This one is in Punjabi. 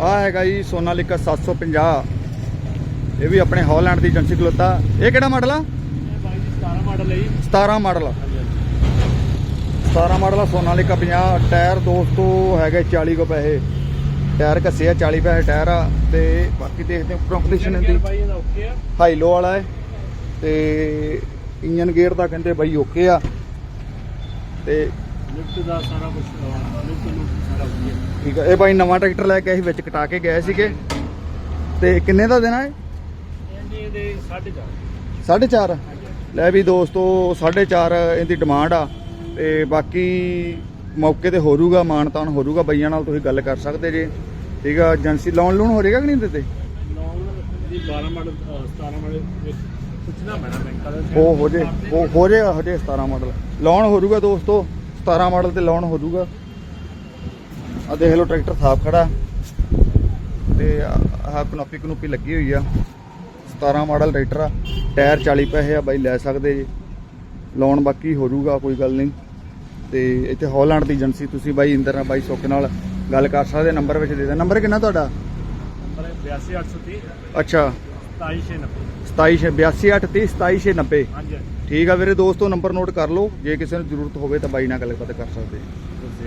ਆ ਹੈਗਾ ਜੀ ਸੋਨਾਲਿਕਾ 750 ਇਹ ਵੀ ਆਪਣੇ ਹਾਲੈਂਡ ਦੀ ਏਜੰਸੀ ਖਲੋਤਾ ਇਹ ਕਿਹੜਾ ਮਾਡਲ ਆ? ਬਾਈ ਜੀ 17 ਮਾਡਲ ਹੈ ਜੀ। 17 ਮਾਡਲ 17 ਮਾਡਲ ਆ ਸੋਨਾਲਿਕਾ 50 ਟਾਇਰ ਦੋਸਤੋ ਹੈਗੇ 40 ਕੋ ਪੈਸੇ। ਟਾਇਰ ਘੱਸੇ ਆ 40 ਪੈਸੇ ਟਾਇਰ ਆ। ਤੇ ਬਾਕੀ ਦੇਖਦੇ ਹਾਂ ਇੰਜਨ ਇਹਦੀ। ਬਾਈ ਇਹਦਾ ਓਕੇ ਆ। ਹਾਈ ਲੋ ਵਾਲਾ ਹੈ। ਤੇ ਇੰਜਨ ਗੇਅਰ ਦਾ ਕਹਿੰਦੇ ਬਾਈ ਓਕੇ ਆ। ਤੇ ਲਿਫਟ ਦਾ ਸਾਰਾ ਕੁਝ ਲਿਫਟ ਨੂੰ ਸਾਰਾ ਵਧੀਆ ਠੀਕ ਆ। ਇਹ ਬਾਈ ਨਵਾਂ ਟਰੈਕਟਰ ਲੈ ਕੇ ਅਸੀਂ ਵਿੱਚ ਕਟਾ ਕੇ ਗਏ ਸੀਗੇ। ਤੇ ਕਿੰਨੇ ਦਾ ਦੇਣਾ ਹੈ ਇਹਨੇ ਦੇ 4.5 4.5 ਲੈ ਵੀ ਦੋਸਤੋ 4.5 ਇਹਦੀ ਡਿਮਾਂਡ ਆ। ਤੇ ਬਾਕੀ ਮੌਕੇ ਤੇ ਹੋ ਜਾਊਗਾ ਮਾਨਤਾਨ ਹੋ ਜਾਊਗਾ ਬਈਆਂ ਨਾਲ ਤੁਸੀਂ ਗੱਲ ਕਰ ਸਕਦੇ ਜੇ। ਠੀਕ ਆ ਏਜੰਸੀ ਲੋਨ ਲੋਨ ਹੋ ਜਾਏਗਾ ਕਿ ਨਹੀਂ ਦਿੱਤੇ? ਲੋਨ ਦੀ 12 ਮਾਡਲ ਅ, 17 ਮਾਡਲ ਵਿੱਚ ਪੁੱਛਣਾ ਮੈਡਮ ਬੈਂਕਾਂ ਦਾ। ਉਹ ਹੋ ਜੇ ਉਹ ਹੋ ਜੇ 17 ਮਾਡਲ। ਲੋਨ ਹੋ ਜਾਊਗਾ ਦੋਸਤੋ। 17 ਮਾਡਲ ਤੇ ਲੋਨ ਹੋ ਜਾਊਗਾ। ਆ ਦੇਖ ਲਓ ਟਰੈਕਟਰ ਸਾਫ਼ ਖੜਾ। ਤੇ ਆਹ ਕਨੋਪੀ ਕਨੂਪੀ ਲੱਗੀ ਹੋਈ ਆ। 17 ਮਾਡਲ ਟਰੈਕਟਰ ਆ। ਟਾਇਰ 40 ਪੈਸੇ ਆ ਬਾਈ ਲੈ ਸਕਦੇ ਜੀ। ਲੋਨ ਬਾਕੀ ਹੋ ਜਾਊਗਾ ਕੋਈ ਗੱਲ ਨਹੀਂ। ਤੇ ਇੱਥੇ ਹਾਲੈਂਡ ਦੀ ਏਜੰਸੀ ਤੁਸੀਂ ਬਾਈ ਇੰਦਰ ਨਾਲ ਬਾਈ ਸੁੱਖ ਨਾਲ ਗੱਲ ਕਰ ਸਕਦੇ ਨੰਬਰ ਵਿੱਚ ਦੇ ਦੇ। ਨੰਬਰ ਕਿੰਨਾ ਤੁਹਾਡਾ? ਨੰਬਰ 82830 ਅੱਛਾ। 27690 27830 27690 ਹਾਂਜੀ ਠੀਕ ਆ ਵੀਰੇ ਦੋਸਤੋ ਨੰਬਰ ਨੋਟ ਕਰ ਲਓ। ਜੇ ਕਿਸੇ ਨੂੰ ਜ਼ਰੂਰਤ ਹੋਵੇ ਤਾਂ ਬਾਈ ਨਾਲ ਗੱਲਬਾਤ ਕਰ ਸਕਦੇ ਜੀ